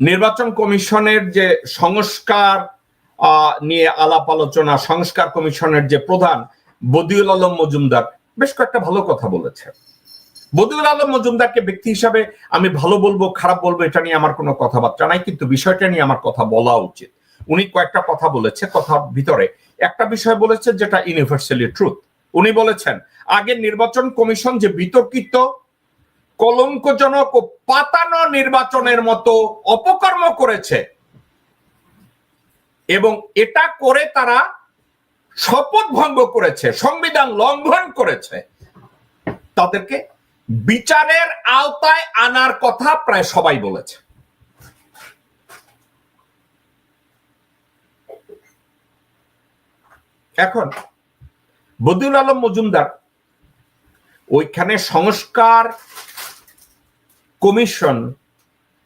নির্বাচন কমিশনের যে সংস্কার নিয়ে আলাপ আলোচনা, সংস্কার কমিশনের যে প্রধান বদিউল আলম মজুমদার, বেশ কয়েকটা ভালো কথা বলেছে। বদিউল আলম মজুমদারকে ব্যক্তি হিসাবে আমি ভালো বলব, খারাপ বলব, এটা নিয়ে আমার কোনো কথাবার্তা নাই, কিন্তু বিষয়টা নিয়ে আমার কথা বলা উচিত। উনি কয়েকটা কথা বলেছে কথার ভিতরে। একটা বিষয় বলেছে যেটা ইউনিভার্সালি ট্রুথ উনি বলেছেন, আগে নির্বাচন কমিশন যে বিতর্কিত কলঙ্কজনক ও পাতানো নির্বাচনের মতো অপকর্ম করেছে। এবং এটা করে তারা শপথ ভঙ্গ করেছে, সংবিধান লঙ্ঘন করেছে। তাদেরকে বিচারের আওতায় আনার কথা প্রায় সবাই বলেছে। এখন বদিউল আলম মজুমদার ওইখানে সংস্কার কমিশন,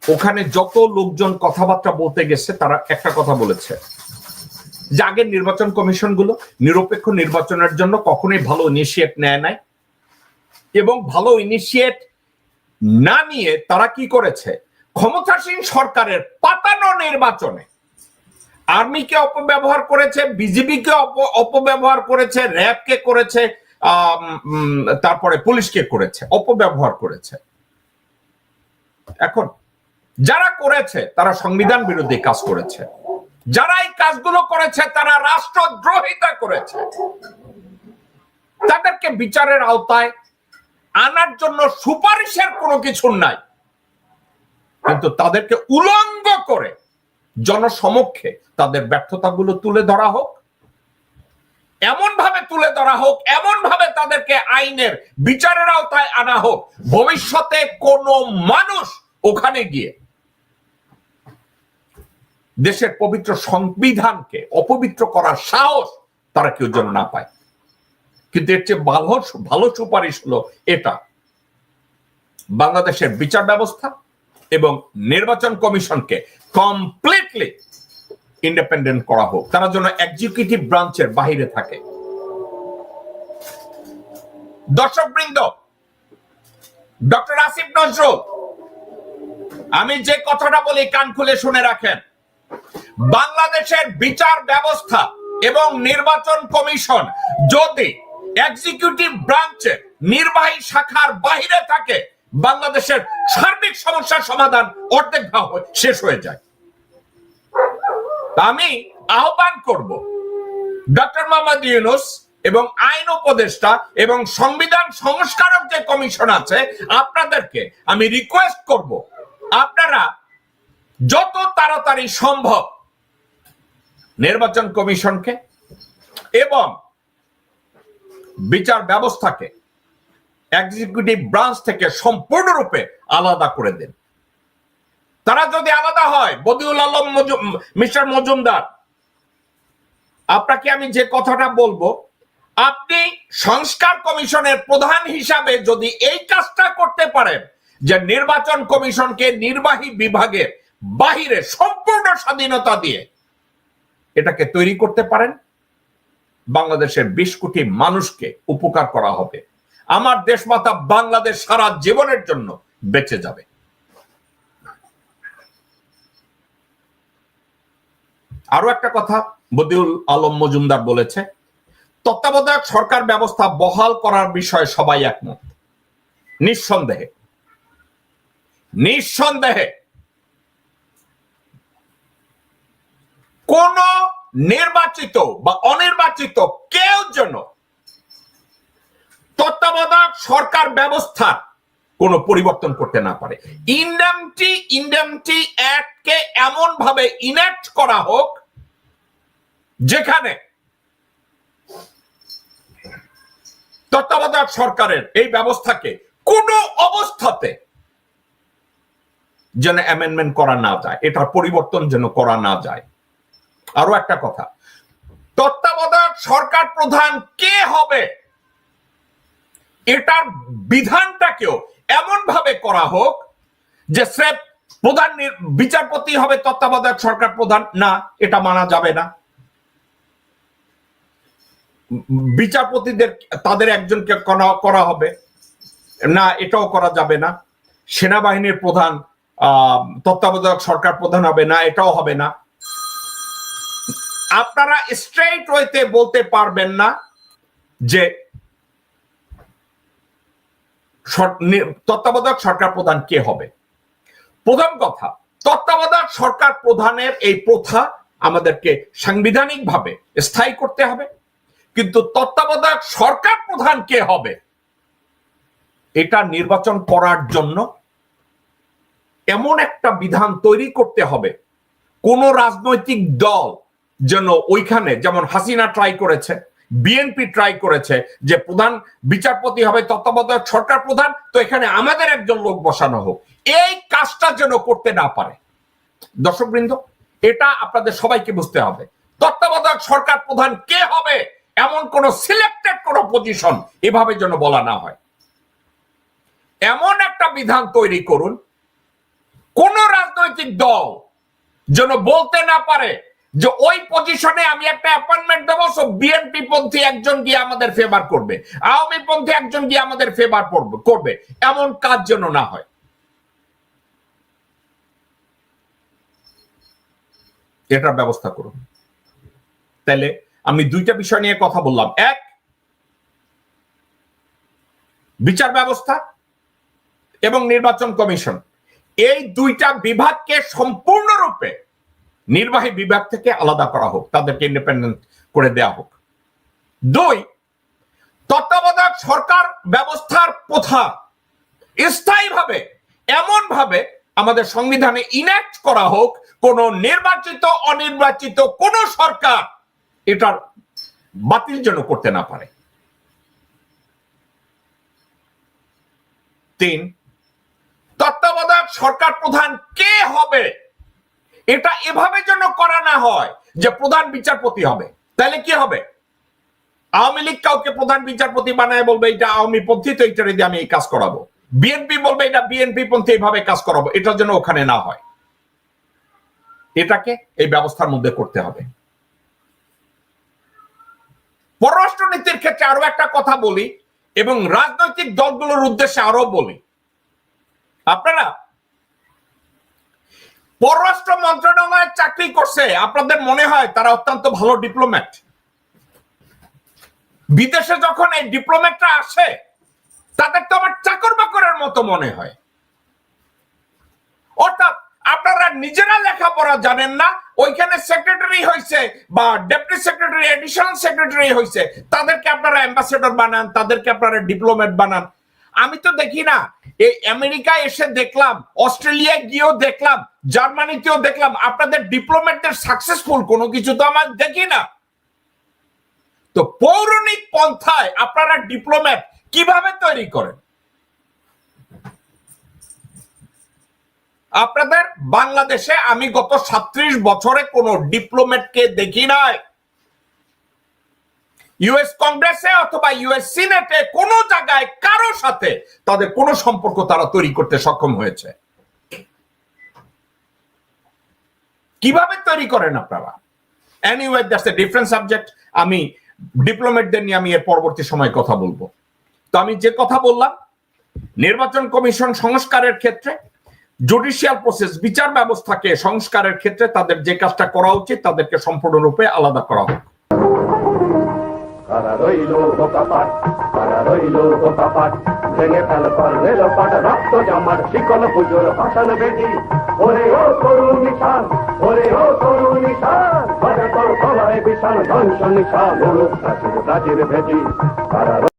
ওখানে যত লোকজন কথাবার্তা বলতে গেছে, তারা একটা কথা বলেছে। যে আগের নির্বাচন কমিশনগুলো নিরপেক্ষ নির্বাচনের জন্য কখনোই ভালো ইনিশিয়েট নেয় নাই। এবং ভালো ইনিশিয়েট না নিয়ে তারা কি করেছে? ক্ষমতাসীন সরকারের পাতানো নির্বাচনে আর্মিকে অপব্যবহার করেছে, বিজিবিকে অপব্যবহার করেছে, র্যাবকে করেছে তারপরে পুলিশকে করেছে, অপব্যবহার করেছে। এখন যারা করেছে, তারা সংবিধান বিরোধী কাজ করেছে। যারা এই কাজগুলো করেছে, তারা রাষ্ট্রদ্রোহিতা করেছে। তাদেরকে বিচারের আওতায় আনার জন্য সুপারিশের কোনো কিছু নাই। কিন্তু তাদেরকে উলঙ্গ করে জনসমক্ষে তাদের ব্যর্থতাগুলো তুলে ধরা হোক এমন ভাবে তুলে ধরা হোক এমন ভাবে তাদেরকে আইনের বিচারের আওতায় আনা হোক, ভবিষ্যতে কোনো মানুষ ওখানে গিয়ে দেশের পবিত্র সংবিধানকে অপবিত্র করার সাহস তারা কেউ যেন না পায়। কিন্তু এর চেয়ে ভালো ভালো সুপারিশ হলো এটা। বাংলাদেশের বিচার ব্যবস্থা এবং নির্বাচন কমিশনকে কমপ্লিটলি ইন্ডিপেন্ডেন্ট করা হোক। তারা যেন এক্সিকিউটিভ ব্রাঞ্চের বাহিরে থাকে। দর্শক বৃন্দ ডক্টর আসিফ নজরুল আমি যে কথাটা বলি, কান খুলে শুনে রাখেন। বাংলাদেশের বিচার ব্যবস্থা এবং নির্বাচন কমিশন যদি এক্সিকিউটিভ ব্রাঞ্চের নির্বাহী শাখার বাহিরে থাকে, বাংলাদেশের সার্বিক সমস্যার সমাধান অর্ধেক শেষ হয়ে যায়। আমি আহ্বান করব, ডক্টর মোহাম্মদ ইউনুস এবং আইন উপদেষ্টা এবং সংবিধান সংস্কারক যে কমিশন আছে, আপনাদেরকে আমি রিকোয়েস্ট করব আপনারা যত তাড়াতাড়ি সম্ভব নির্বাচন কমিশনকে এবং বিচার ব্যবস্থাকে এক্সিকিউটিভ ব্রাঞ্চ থেকে সম্পূর্ণরূপে আলাদা করে দেন। তারা যদি আলাদা হয়, বদিউল আলম মিস্টার মজুমদার, আপনাকে আমি যে কথাটা বলব, আপনি সংস্কার কমিশনের প্রধান হিসাবে যদি এই কাজটা করতে পারেন যে নির্বাচন কমিশনকে নির্বাহী বিভাগের বাহিরে সম্পূর্ণ স্বাধীনতা দিয়ে এটাকে তৈরি করতে পারেন, বাংলাদেশের বিশ কোটি মানুষকে উপকার করা হবে। আমার দেশমাতা বাংলাদেশ সারা জীবনের জন্য বেঁচে যাবে। আরও একটা কথা বদিউল আলম মজুমদার বলেছে, তত্ত্বাবধায়ক সরকার ব্যবস্থা বহাল করার বিষয়ে সবাই একমত। নিঃসন্দেহে। নিঃসন্দেহে কোন নির্বাচিত বা অনির্বাচিত কেউ যেন তত্ত্বাবধায়ক সরকার ব্যবস্থার কোনো পরিবর্তন করতে না পারে। ইন্ডামটি ইন্ডামটি অ্যাক্টকে এমন ভাবে ইনেক্ট করা হোক যেখানে তত্ত্বাবধায়ক সরকারের এই ব্যবস্থাকে কোনো অবস্থাতে যেন অ্যামেন্ডমেন্ট করা না যায়, এটার পরিবর্তন যেন করা না যায়। আরও একটা কথা, তত্ত্বাবধায়ক সরকার প্রধান কে হবে? এটার বিধানটাকেও এমন ভাবে করা হোক যে স্রেফ প্রধান বিচারপতি হবে তত্ত্বাবধায়ক সরকার প্রধান, না, এটা মানা যাবে না। বিচারপতিদের, তাদের একজনকে করা হবে, না, এটাও করা যাবে না। সেনাবাহিনীর প্রধান তত্ত্বাবধায়ক সরকার প্রধান হবে না, এটাও হবে না। আপনারা স্ট্রেট ওয়েতে বলতে পারবেন না যে তত্ত্বাবধায়ক সরকার প্রধান কে হবে। প্রথম কথা, তত্ত্বাবধায়ক সরকার প্রধানের এই প্রথা আমাদেরকে সাংবিধানিকভাবে স্থায়ী করতে হবে, কিন্তু তত্ত্বাবধায়ক সরকার প্রধান কে হবে, এটা নির্বাচন করার জন্য এমন একটা বিধান তৈরি করতে হবে। কোন রাজনৈতিক দল যেন ওইখানে যেমন হাসিনা ট্রাই করেছে বিএনপি ট্রাই করেছে যে প্রধান বিচারপতি হবে, তত্ত্বাবধায়ক, সরকার প্রধান, তো এখানে আমাদের একজন লোক বসানো হোক। এই কাজটা যেন করতে না পারে। দর্শকবৃন্দ, এটা আপনাদের সবাইকে বুঝতে হবে। তত্ত্বাবধায়ক, সরকার প্রধান কে হবে? এমন কোন সিলেক্টেড কোন পজিশন এভাবে যেন বলা না হয়। এমন একটা বিধান তৈরি করুন রাজনৈতিক দল যেন বলতে না পারে যে ওই পজিশনে আমি একটা অ্যাপয়েন্টমেন্ট দেবো সো বিএনপি পন্থী একজন গিয়ে আমাদের ফেভার করবে। আওয়ামী পন্থী একজন গিয়ে আমাদের ফেভার করবে। এমন কাজ যেন না হয়। এটার ব্যবস্থা করুন। তাহলে আমি দুইটা বিষয় নিয়ে কথা বললাম। এক, বিচার ব্যবস্থা এবং নির্বাচন কমিশন। এই দুইটা বিভাগকে সম্পূর্ণরূপে নির্বাহী বিভাগ থেকে আলাদা করা হোক, তাদেরকে ইন্ডিপেন্ডেন্ট করে দেয়া হোক। দুই, তত্ত্বাবধায়ক সরকার ব্যবস্থার প্রথা স্থায়ীভাবে এমন ভাবে আমাদের সংবিধানে ইনেক্ট করা হোক, কোন নির্বাচিত, অনির্বাচিত কোন সরকার এটার বাতিল যেন করতে না পারে। তিন, তত্ত্বাবধায়ক সরকার প্রধান কে হবে? এটা এভাবে যেন করা না হয় যে প্রধান বিচারপতি হবে। তাহলে কি হবে? আওয়ামী লীগ কাউকে প্রধান বিচারপতি বানায় বলবে, এটা আওয়ামী পন্থী, তো এটা দিয়ে আমি এই কাজ করাবো। বিএনপি বলবে, এটা বিএনপি পন্থী এইভাবে কাজ করাবো। এটার জন্য ওখানে না হয়। এটাকে এই ব্যবস্থার মধ্যে করতে হবে। পররাষ্ট্রনীতির ক্ষেত্রে আরও একটা কথা বলি এবং রাজনৈতিক দলগুলোর উদ্দেশ্যে আরও বলি। আপনারা পররাষ্ট্র মন্ত্রণালয়ে চাকরি করছে। আপনাদের মনে হয় তারা অত্যন্ত ভালো ডিপ্লোম্যাট বিদেশে যখন এই ডিপ্লোম্যাটরা আসে, তাদের তো আমার চাকর বাকরের মতো মনে হয়। অর্থাৎ আপনারা নিজেরা লেখাপড়া জানেন না, ওইখানে সেক্রেটারি হয়েছে বা ডেপুটি সেক্রেটারি এডিশনাল সেক্রেটারি হয়েছে তাদেরকে আপনারা অ্যাম্বাসেডর বানান, তাদেরকে আপনারা ডিপ্লোমেট বানান। আমি তো দেখি না। এই আমেরিকায় এসে দেখলাম অস্ট্রেলিয়া গিয়েও দেখলাম, জার্মানিতেও দেখলাম। আপনাদের ডিপ্লোমেটদের সাকসেসফুল কোনো কিছু তো আমার দেখি না। তো পৌরাণিক পন্থায় আপনারা ডিপ্লোম্যাট কীভাবে তৈরি করেন? আপনাদের বাংলাদেশে আমি গত সাত্রিশ বছরে কোনো ডিপ্লোম্যাটকে দেখি নাই। ইউএস কংগ্রেসে অথবা ইউএস সিনেটে কোন জায়গায় কারও সাথে তাদের কোনো সম্পর্ক তারা তৈরি করতে সক্ষম হয়েছে। কীভাবে তৈরি করেন আপনারা? Anyway that's a different subject আমি ডিপ্লোমেটদের নিয়ে আমি এর পরবর্তী সময় কথা বলব। তো আমি যে কথা বললাম, নির্বাচন কমিশন সংস্কারের ক্ষেত্রে জুডিশিয়াল প্রসেস বিচার ব্যবস্থাকে সংস্কারের ক্ষেত্রে তাদের যে কাজটা করা উচিত, তাদেরকে সম্পূর্ণরূপে আলাদা করা হোক। রইল বোকাপাট তারা রইল বোকাপাট ভেঙে ফেল পর রেল পাট রক্ত জামার শিকল পুজোর ভাষণ বেদি ওরে ও তরুণ নিশান, ওরে ও তরুণ নিশান তোর কলায় বিশাল ধ্বংস নিশান প্রাচীর ভেদি কারা